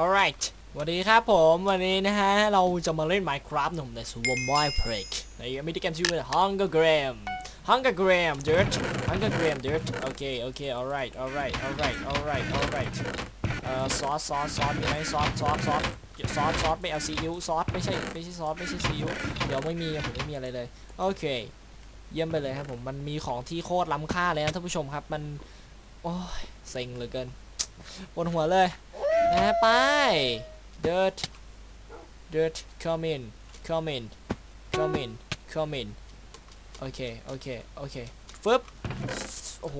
alright วันนี้ครับผมวันนี้นะฮะ เราจะมาเล่น Minecraft หนุ่มใน Swamp Boy Break ในมินิเกมชื่อว่า Hunger Gram Hunger Gram Dirt Hunger Gram Dirt โอเคโอเค alright alright alright alright alright เอ่อซอสซอสซอสมีไหมซอสซอสซอสซอสซอสไม่เอาซีอิ๊วซอสไม่ใช่ไม่ใช่ซอสไม่ใช่ซีอิ๊วเดี๋ยวไม่มีผมไม่มีอะไรเลยโอเค เยี่ยมไปเลยครับผมมันมีของที่โคตรล้ำค่าเลยนะท่านผู้ชมครับมันโอ้ยเซ็งเหลือเกินปวดหัวเลย นะไป dirt dirt come in come in come in come in โอเค โอเค โอเค ฟึบ โอ้โห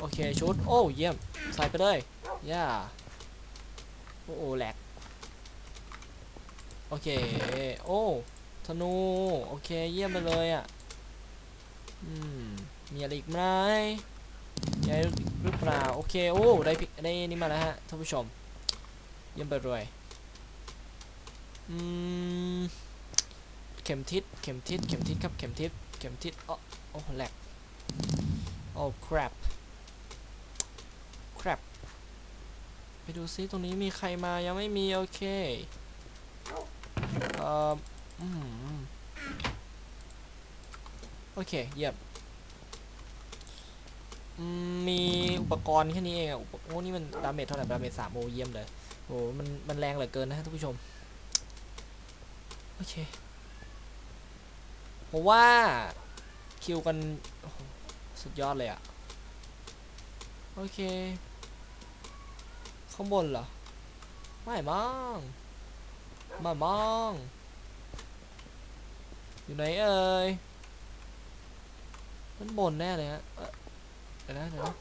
โอเค ชุด โอ้เยี่ยม ใส่ไปเลย ย่า โอ้โหแหลก โอเค โอ้ธนู โอเค เยี่ยมไปเลยอะ อืม มีอะไรอีกไหม มีอะไรหรือเปล่าโอเคโอ้ได้ได้นี่มาแล้วฮะท่านผู้ชมเยี่ยมไปเลยอืมเข็มทิศเข็มทิศเข็มทิศครับเข็มทิศเข็มทิศอ๋อโอ้แหลกโอ้ crap crap ไปดูซิตรงนี้มีใครมายังไม่มีโอเคเอ่ออืมโอเคเยี่ยม อืมมีอุปกรณ์แค่นี้เองอะอุปโอ้นี่มันดาเมจเท่าไหร่ดาเมจสามโอเยี่ยมเลยโหมันมันแรงเหลือเกินนะท่านผู้ชมโอเคผมว่าคิวกันสุดยอดเลยอะโอเค ข้างบนเหรอ ไม่มั้งม่มั้งอยู่ไหนเอ่ยด้านบนแน่เลยฮะ เอ่อเดี๋ยวนะเดี๋ยวนะ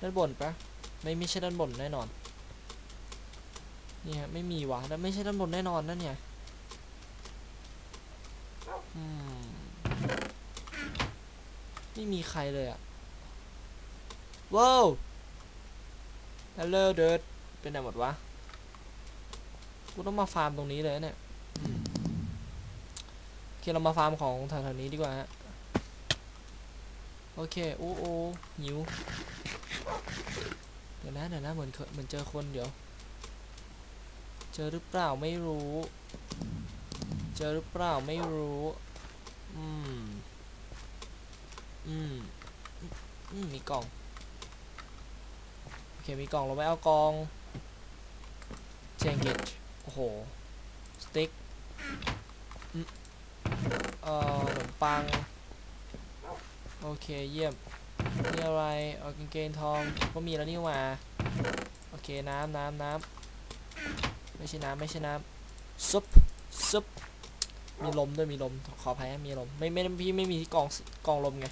ด้านบนปะไม่ไม่ใช่ด้านบนแน่นอนนี่ฮะไม่มีวะแล้วไม่ใช่ด้านบนแน่นอนนั่นเนี่ยอืมไม่มีใครเลยอะว้าวฮัลโหลเดิร์ดเป็นไหนหมดวะกูต้องมาฟาร์มตรงนี้เลยเนี่ยโอเคเรามาฟาร์มของแถวๆนี้ดีกว่าฮะ โอเคโอ้โอ้หิวเดี๋ยวนะเดี๋ยวนะเหมือนเหมือนเจอคนเดี๋ยว เจอหรือเปล่าไม่รู้ เจอหรือเปล่าไม่รู้ อืม อืม อืม มีกล่อง โอเค มีกล่องเราไปเอากล่องเจงเกตโอ้โห สติ๊กอืมเอ่อขนมปัง โอเคเยี่ยมนี่อะไรเอากางเกงทองก็มีแล้วนี่หว่าโอเคน้ำน้ำน้ำไม่ใช่น้ำไม่ใช่น้ำซุปซุปมีลมด้วยมีลมขออภัยมีลมไม่ไม่พี่ไม่มีที่กองกองลมไง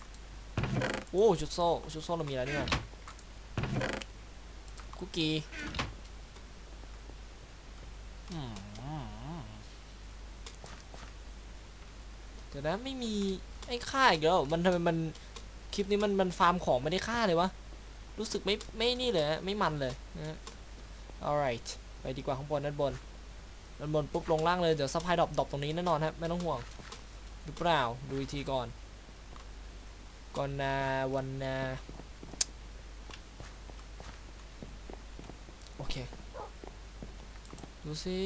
โอ้ชุดโซ่ชุดโซ่เรามีแล้วนี่หว่าคุกกี้อืมเดี๋ยวนะไม่มี ไอ้ค่าอีกแล้วมันทำไมมันคลิปนี้มันมันฟาร์มของไม่ได้ค่าเลยวะรู้สึกไม่ไม่นี่เลยไม่มันเลยนะ alright ไปดีกว่าข้างบนด้านบนด้านบนปุ๊บลงล่างเลยเดี๋ยวซัพพลายดรอปดรอปตรงนี้แน่นอนครับไม่ต้องห่วงหรือเปล่าดูอีกทีก่อนก่อนนาวันนาโอเคดูสิ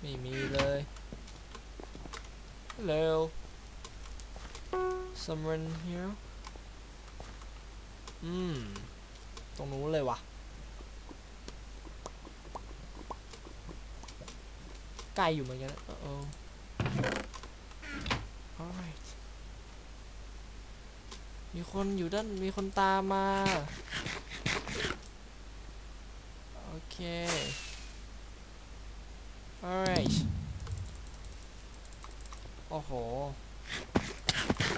ไม่มีเลยเร็ว hello someone here อืม ตรงนู้นเลยวะไกลอยู่เหมือนกันเออ alright มีคนอยู่ด้าน มีคนตามมา โอเค alright โอ้โห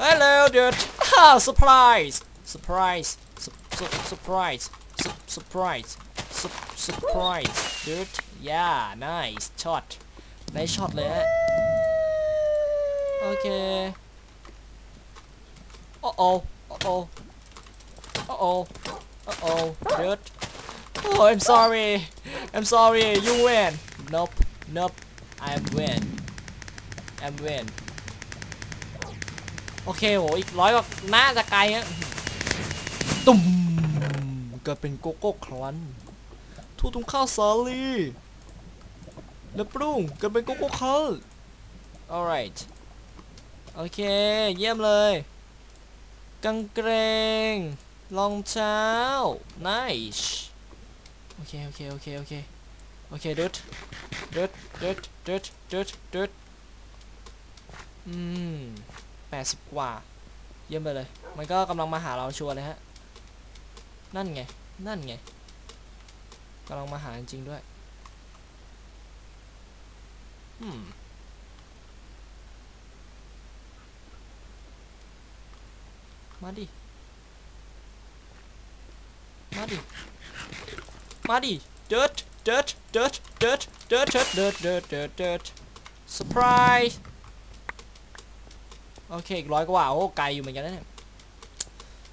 Hello, dude. Ah, surprise! Surprise! Su su surprise! Su surprise! Su surprise, dude. Yeah, nice shot. Nice shot เลยฮะ โอเคโอ้โอ้โอ้โอ้โอ้โอ้ดืด Oh, I'm sorry. I'm sorry. You win. Nope. Nope. I win. I win. โอเคโหอีกร้อยกว่าน่าจะไกลฮะตุ่มกิดเป็นโกโก้ครันทูตุงข้าวสาลีแล้วปรุงเกิดเป็นโกโก้คัล alright โอเค เยี่ยมเลยกางเกงรองเท้า nice โอเค โอเค โอเค โอเค โอเคดึดดึดดึดดึดดึดดึดอืม แปดสิบกว่า เยี่ยมไปเลย มันก็กำลังมาหาเราชัวร์เลยฮะ นั่นไง นั่นไงกำลังมาหาจริงด้วยอืมมาดิ มาดิ มาดิ dirt dirt dirt dirt dirt dirt dirt dirt dirt dirt surprise โอเคอีกร้อยกว่าโอ้ไกลอยู่เหมือนกันนะเนี่ย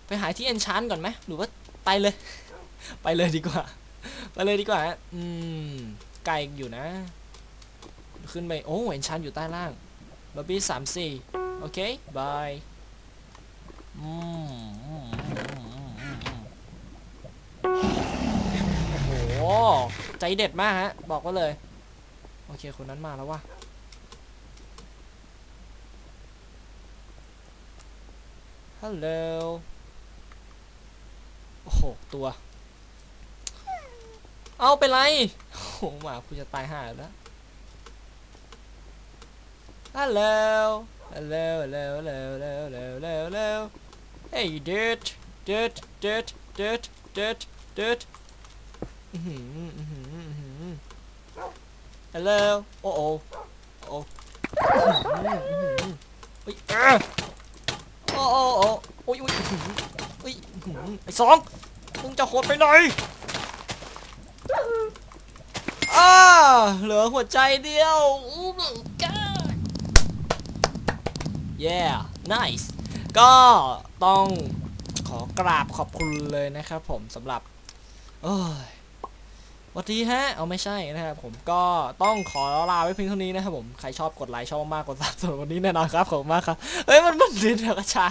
ไปหาที่ enchant ก่อนไหมหรือว่าไปเลย ไปเลยดีกว่า ไปเลยดีกว่าฮะอืมไกลอยู่นะ ขึ้นไปโอ้ enchant อยู่ใต้ล่างบ a บบี้สามสี่โอเคบายอืมอืมอืมอืมอืมอืมโอ้โหใจเด็ดมากฮะ บอกว่าเลย โอเคคนนั้นมาแล้วว่ะ ฮัลโหล โอ้โห ตัว เอาไปไร โอ้โหมาคุณจะตายห่าแล้ว ฮัลโหล ฮัลโหล ฮัลโหล ฮัลโหล ฮัลโหล ฮัลโหลเฮ้ยดูดดูดดูดดูดดูดดูดฮัลโหล โอ้โหโอ้โหเฮ้ โอ้โอ้โอ้โอ้ยอ้ยอื้ยไอ้สองมึงจะโหดไปไหนอ้าเหลือหัวใจเดียวโอ้ my god yeah nice ก็ต้องขอกราบขอบคุณเลยนะครับผมสำหรับเอ้ย วัสดีฮะ เอาไม่ใช่นะครับผมก็ต้องขอลาไว้เพียงเท่านี้นะครับผม ใครชอบกดไลค์ชอบมากกดซับสำหรับวันนี้แน่นอนครับขอบคุณมากครับ เฮ้ยมันมันดินกระชา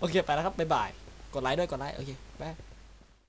โอเคไปแล้วครับบ๊ายบาย กดไลค์ด้วยกดไลค์โอเคบ๊าย